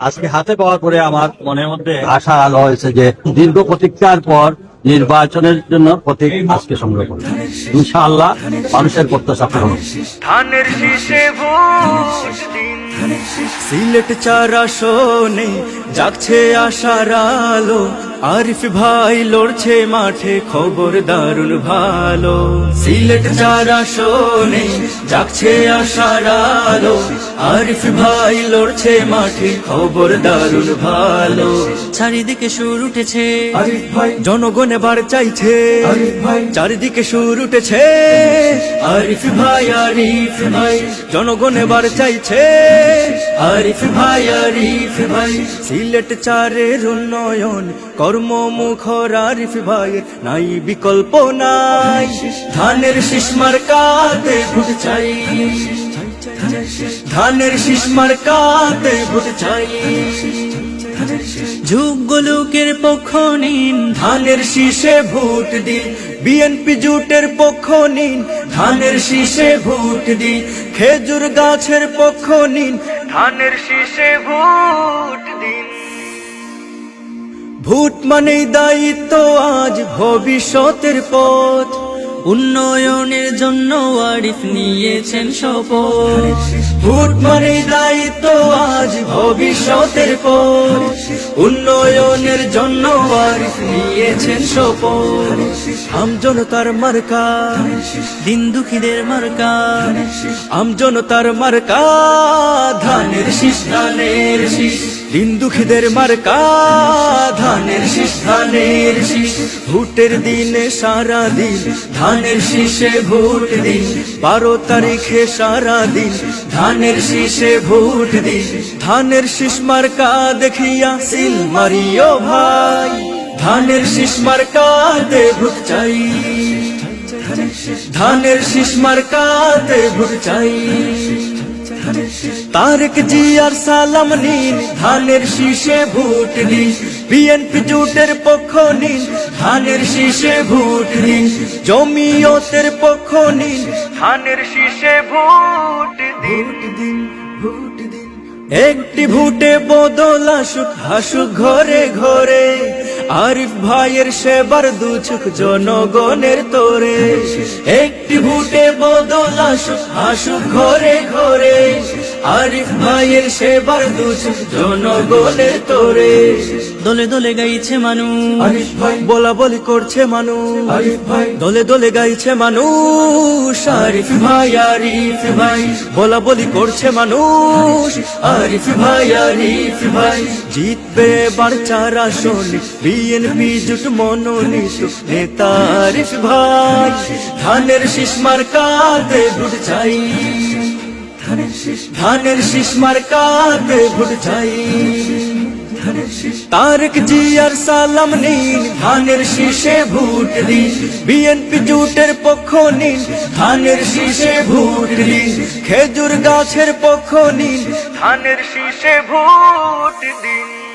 আজকে হাতে পাওয়ার পরে আমার মনের মধ্যে আশা আলো হয়েছে যে দীর্ঘ প্রতীক্ষার পর নির্বাচনের জন্য প্রতীক আজকে সংগ্রহ করব। ইনশাআল্লাহ মানুষের প্রত্যাশা পূরণ ধানের শীষে সিলেট চারা শোনে জাগছে আশার আলো। আরিফ ভাই লড়ছে মাঠে খবর দারুণ ভালো। সিলেট চারা শোনে জাগছে আশার আলো। আরিফ ভাই লড়ছে মাঠে খবর দারুণ ভালো। চারিদিকে সুর উঠেছে। আরিফ ভাই। জনগণ এবার চাইছে। আরিফ ভাই। চারিদিকে সুর উঠেছে। আরিফ ভাই আরিফ ভাই। জনগণ এবার চাইছে। আরিফ ভাই আরিফ ভাই। সিলেট চারের উন্নয়ন কর্মমুখর আরিফ ভাইয়ের নাই বিকল্প নাই। ধানের শিশমার কাতে ভোট চাই। ধানের শিশমার কাতে ভোট চাই যোগ্য লোকের পক্ষ নিন, ধানের শীষে ভোট দিন। বিএনপি জুটের পক্ষ নিন, ধানের শীষে ভোট দিন। খেজুর গাছের পক্ষ নিন, ধানের শীষে ভোট দিন। ভোট মানেই দায়িত্ব, আজ ভবিষ্যতের পথ। উন্নয়নের জন্য আরিফ নিয়েছেন শপথ। মানেই দায়িত্ব, আজ ভবিষ্যতের পর উন্নয়নের জন্য আরিফ নিয়েছেন শপথ। আমজনতার মার্কা, দিন দুঃখীদের মার্কা। আমজনতার মার্কা, ধানের শীষ ধানের শীষ। দিন দুঃখীদের মার্কা, ধানের শীষ ধানের শীষ। ভোটের দিনে সারা দিন ধানের শীষে ভোট দিন। বারো তারিখে সারা দিন ধানের শীষে ভোট দিন। ধানের শীষ মার্কা দেখিয়া সিল মারিও ভাই। ধানের শীষ মার্কাতে ভোট চাই। ধানের শীষ মার্কাতে ভোট চাই। তারেক জিয়ার সালাম নিন ধানের শীষে ভোট দিন বিএনপি জোটের পক্ষ নিন ধানের শীষে ভোট দিন জমিয়তের পক্ষ নিন ধানের শীষে ভোট দিন। দিন ভোট দিন। একটি ভোটে বদল আসুক হাসুক ঘরে ঘরে আরিফ ভাইয়ের সেবার দুচুক জনগণের তোরে। একটি ভোটে বদল আসুক হাসুক ঘরে ঘরে আরিফ ভাইয়ের সেবার দুচুক জনগণের তোরে। দলে দলে গাইছে মানুষ। আরিফ ভাই। বলা বলি করছে মানুষ। আরিফ ভাই। দলে দলে গাইছে মানুষ। আরিফ ভাই আরিফ ভাই। বলা বলি করছে মানুষ। আরিফ ভাই আরিফ ভাই। জিতবে এবার চারা শোনি বিএনপি জুট মনোনীত নেতা আরিফ ভাই। ধানের শীষ মার্কাতে ভোট চাই। ধানের শীষ মার্কাতে ভোট চাই। তারেক জিয়ার সালাম নিন ধানের শীষে ভোট দিন। বিএনপি জুটের পক্ষ নিন ধানের শীষে ভোট দিন। খেজুর গাছের পক্ষ নিন ধানের শীষে ভোট দিন।